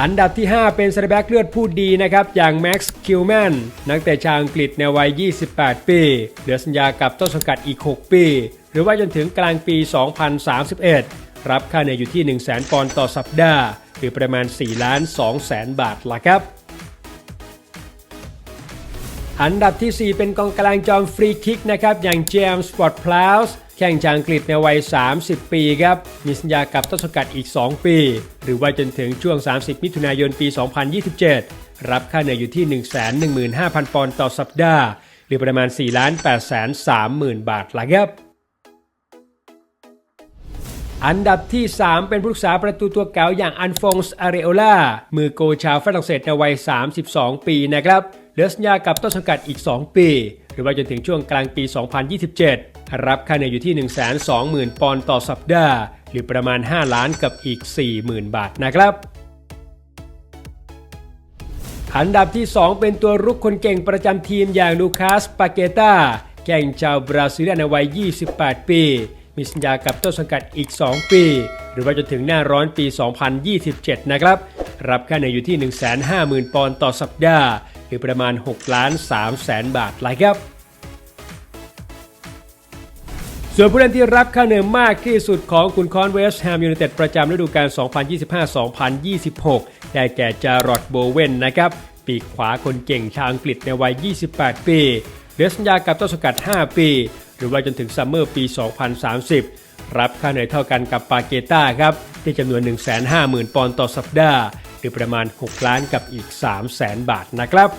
อันดับที่ 5 เป็นเซนแบ็กเลือดผู้ดีนะครับ อย่างแม็กซ์คิวแมนนักเตะชาวอังกฤษในวัย 28 ปี เหลือสัญญากับต้นสังกัดอีก 6 ปี หรือว่าจนถึงกลางปี 2031 รับค่าเหนื่อยอยู่ที่ 1 0 0 0 0 0ปอนด์ต่อสัปดาห์ หรือประมาณ 4 ล้าน2แสนบาทละครับ อันดับทีสี่4 เป็นกองกลางจอมฟรีคิกนะครับอย่างเจมส์ฟอร์ดพลาวส์ แข่งจากอังกฤษในวัย 30 ปีครับ มีสัญญากับต้นสังกัดอีก 2 ปี หรือว่าจนถึงช่วง 30 มิถุนายนปี 2027 รับค่าเหนื่อยอยู่ที่ 115,000 ปอนด์ต่อสัปดาห์ หรือประมาณ 4 8 3 0 0 0 0บาทละครับอันดับที่ 3 เป็นผู้รักษาประตูตัวเก่าอย่างอันฟงส์อาเรโอลามือโกชาวฝรั่งเศสในวัย 32 ปีนะครับเหลือสัญญากับต้นสังกัดอีก 2 ปี หรือว่าจนถึงช่วงกลางปี 2027 รับค่าเหนื่อยอยู่ที่ 120,000 ปอนด์ต่อสัปดาห์ หรือประมาณ 5 ล้านกับอีก 40,000 บาทนะครับอันดับที่ 2 เป็นตัวรุกคนเก่งประจำทีมอย่างลูคัสปาเกตาแก่งชาวบราซิลในวัย 28 ปี มีสัญญากับต้นสังกัดอีก 2 ปี หรือว่าจนถึงหน้าร้อนปี 2027 นะครับ รับค่าเหนื่อยอยู่ที่ 150,000 ปอนด์ต่อสัปดาห์ หรือประมาณ6ล้าน3แสนบาทเลครับ ส่วนผู้เล่นที่รับค่าเหนื่อยมากที่สุดของคุณคอนเวสแฮมยูไนเต็ดประจำฤดูกาล 2025-2026 ได้แก่จารอดโบเวนนะครับ ปีกขวาคนเก่งชาวอังกฤษในวัย 28 ปีเหลือสัญญากับต้นสังกัด 5 ปี หรือว่าจนถึงซัมเมอร์ปี 2030 รับค่าเหนื่อยเท่ากันกับปาเกต้าครับที่จำนวน 150,000 ปอนด์ต่อสัปดาห์ หรือประมาณ 6 ล้านกับอีก 3 0 0แสนบาทนะครับ